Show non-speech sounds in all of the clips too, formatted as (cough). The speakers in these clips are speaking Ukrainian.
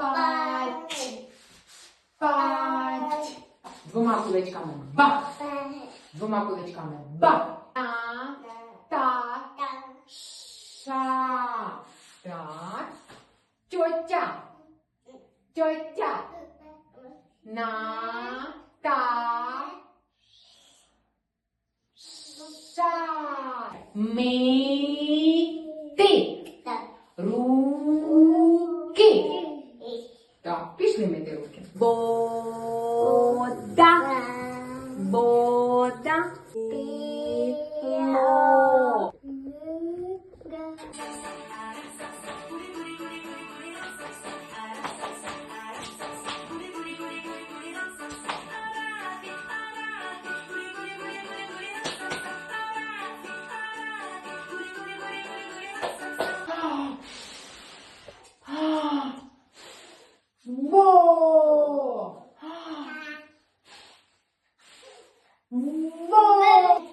Пать. Пать. Двома кулачками. Ба. Двома кулачками. Ба. Та. Та. Ша. Так. Тьотя. Тьотя. На. Та. Ша. Ми.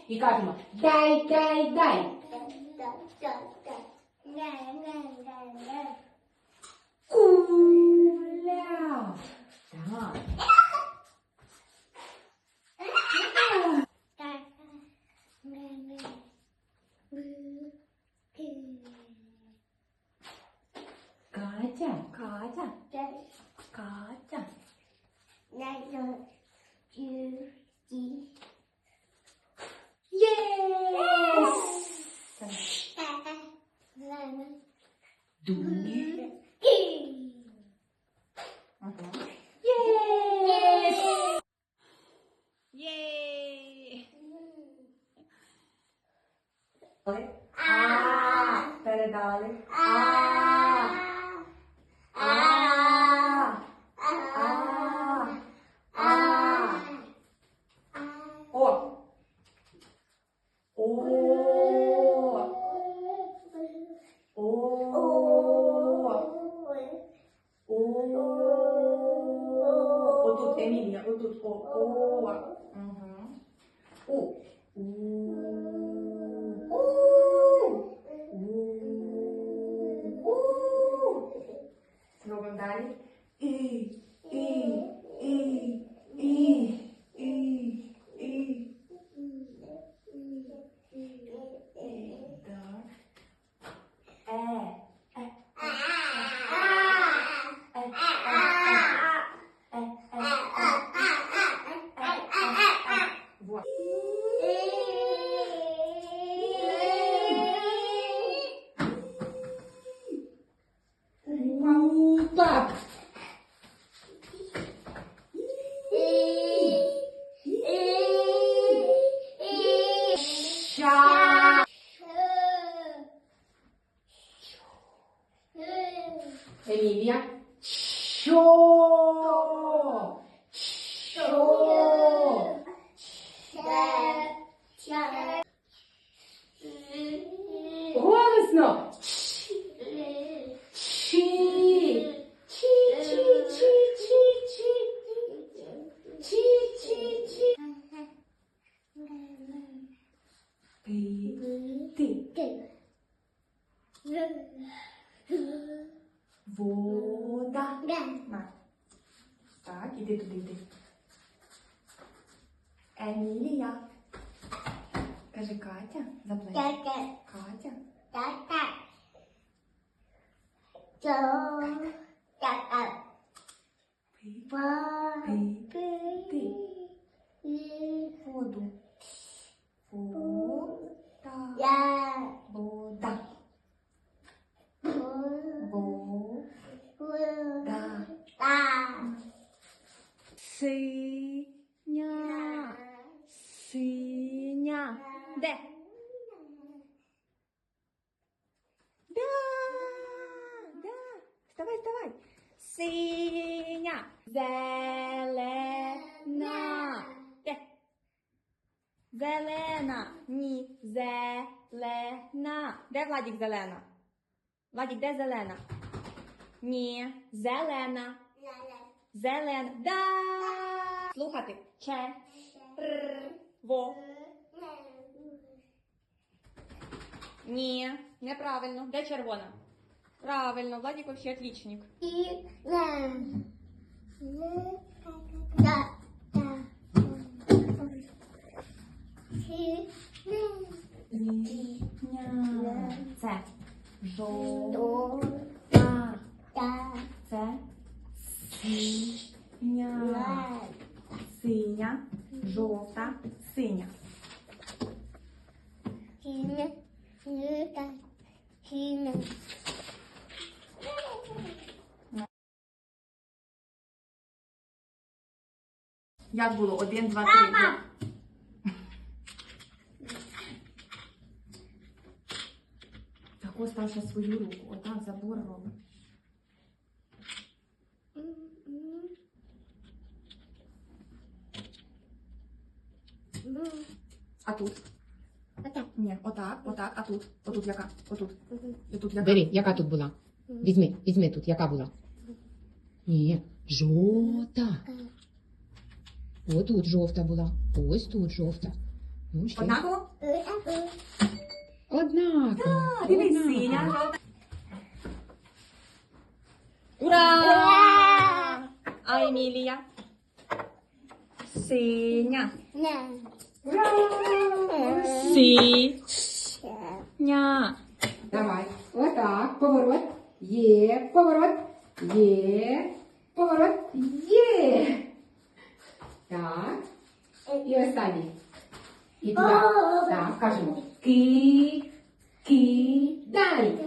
Во! І кажемо дай, дай, дай. Куля. Так. Doing it. Okay. Yay! Yay! Ah! Better dolly. Ah! Ah! Ah! Ah! Oh. água. Вода. На. Так, іди туди, йди. Емілія. Каже Катя. Заплеч. Катя. Пи. Пи. Ти. Воду. Вода. Вода. Вода. Синя, синя. Де? Да, да. Вставай, вставай. Синя, зелена. Де? Зелена. Ні, зелена. Де Владік зелена? Владік, де зелена? Ні, зелена. Зелена. Да. Слухати. Че. Р. Во. Ні, неправильно. Де червона? Правильно, Владик вообще отличник. Це. Жо. Це. Синя. Синя. Жовта. Синя. Як було? Один, два, три. (laughs) Так ось став свою руку. Отак забор робить. А тут? Ні, отак, отак, а тут. Отут яка? Отут. І тут яка? Бери, яка тут була? Візьми, візьми тут, яка була? Ні, жовта. Отут жовта була. Ось тут жовта. Ну, ще. Однаково? Однаково. А, дивись, Однаково. синя, жовта. Ура! А Емілія? Синя. Синя. Давай. Отак. Поворот. Є. Поворот. Є. Поворот. Є. Так. І останній. І туди. Так, кажемо. Ки. Кидай.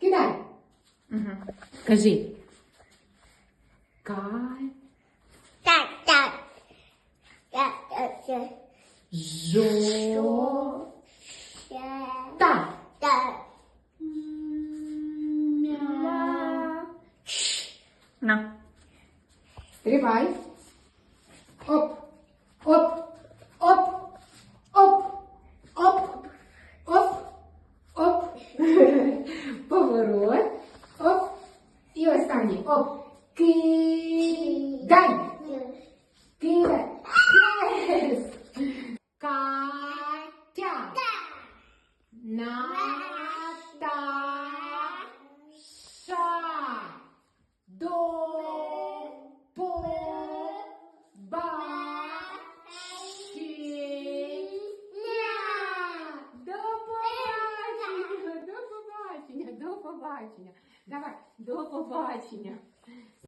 Кидай. Угу. Кажи. Кай. Жо. Та. Мя. На. Стрибай. Оп. Оп. Оп. Оп. Оп. Оп. Оп. Поворот. Оп. І останній. Оп. Кидай. Кидай. Yes. Катя. Наташа. До побачення. До побачення. До побачення. До побачення. Давай, до побачення.